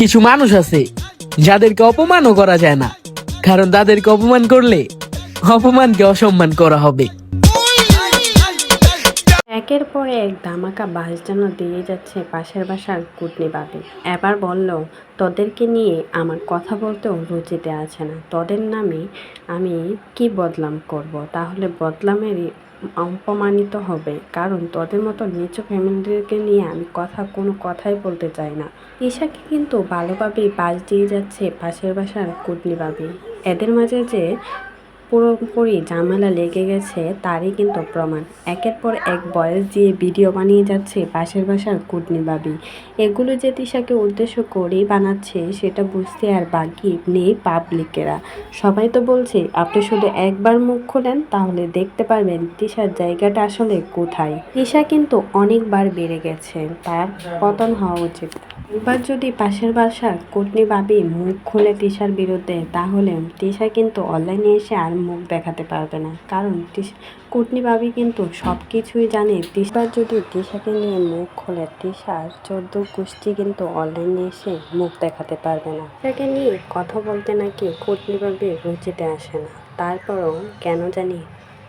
কিছু মানুষ আছে যাদেরকে অপমানও করা যায় না, কারণ তাদেরকে অপমান করলে অপমানকে অসম্মান করা হবে। একের পর এক ধামাকা বাস যেন দিয়ে যাচ্ছে পাশের বাসার কুটনি বাবি এবার বলল, তোদেরকে নিয়ে আমার কথা বলতেও রুচিতে আছে না। তোদের নামে আমি কি বদলাম করব? তাহলে বদলামেরই অপমানিত হবে। কারণ তোদের মতো নিচু ফ্যামিলিদেরকে নিয়ে আমি কথা, কোনো কথাই বলতে চাই না। ঈশাকে কিন্তু ভালোভাবেই পাশ দিয়ে যাচ্ছে পাশের বাসার বাবি এদের মাঝে যে পুরোপুরি ঝামেলা লেগে গেছে, তারই কিন্তু প্রমাণ। একের পর এক বয়স দিয়ে ভিডিও বানিয়ে যাচ্ছে পাশের বাসার কুটনি বাবি এগুলো যে দিশাকে উদ্দেশ্য করেই বানাচ্ছে, সেটা বুঝতে আর বাকি নেই পাবলিকেরা সবাই তো বলছে, আপনি শুধু একবার মুখ খোলেন, তাহলে দেখতে পারবেন তিশার জায়গাটা আসলে কোথায়। তিশা কিন্তু অনেকবার বেড়ে গেছে, তার পতন হওয়া উচিত। এবার যদি পাশের বাসার কুটনি ভাবি মুখ খুলে তিশার বিরুদ্ধে, তাহলে তিশা কিন্তু অনলাইনে এসে আর মুখ দেখাতে পারবে না। কারণ কুটনি ভাবি কিন্তু সব কিছুই জানে। তিশার যদি তিশাকে নিয়ে মুখ খোলে, তিশার চোদ্দ গোষ্ঠী কিন্তু অনলাইনে এসে মুখ দেখাতে পারবে না। তাকে নিয়ে কথা বলতে নাকি কুটনি ভাবি রুচিতে আসে না। তারপরও কেন জানি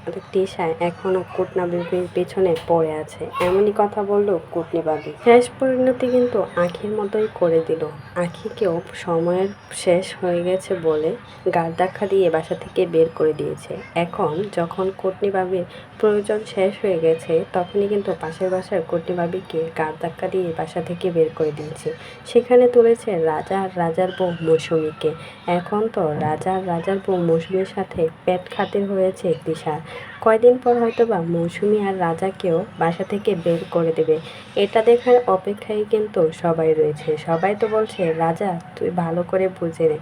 আমাদের তিশা এখনও কুটনা বিবির পেছনে পড়ে আছে। এমনই কথা বলল কুটনি বাবি শেষ পরিণতি কিন্তু আখির মতোই করে দিল। আখিকেও সময়ের শেষ হয়ে গেছে বলে গার ধাক্কা দিয়ে বাসা থেকে বের করে দিয়েছে। এখন যখন কুটনি বাবির প্রয়োজন শেষ হয়ে গেছে, তখনই কিন্তু পাশের বাসার কুটনি বাবিকে গার ধাক্কা দিয়ে বাসা থেকে বের করে দিয়েছে। সেখানে তুলেছে রাজা রাজার বউ মৌসুমীকে। এখন তো রাজার রাজার বউ মৌসুমীর সাথে পেট খাতির হয়েছে দিশার কয়দিন পর হয়তো বা মৌসুমি আর রাজাকেও বাসা থেকে বের করে দেবে। এটা দেখার অপেক্ষায় কিন্তু সবাই রয়েছে। সবাই তো বলছে, রাজা, তুই ভালো করে বুঝে নে।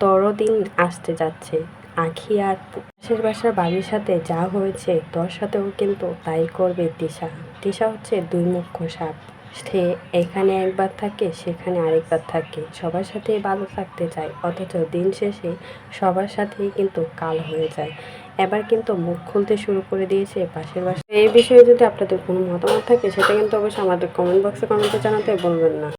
তর দিন আসতে যাচ্ছে। আখি আর পাশের বাসার বাড়ির সাথে যা হয়েছে, তোর সাথেও কিন্তু তাই করবে দিশা। দিশা হচ্ছে দুই মুখ্য সাপ। সে এখানে একবার থাকে, সেখানে আরেকবার থাকে। সবার সাথেই ভালো থাকতে চায়, অথচ দিন শেষে সবার সাথেই কিন্তু কাল হয়ে যায়। এবার কিন্তু মুখ খুলতে শুরু করে দিয়েছে পাশের বাসা। এই বিষয়ে যদি আপনাদের কোনো মতামত থাকে, সেটা কিন্তু অবশ্যই আমাদের কমেন্ট বক্সে কমেন্টে জানাতে বলবেন না।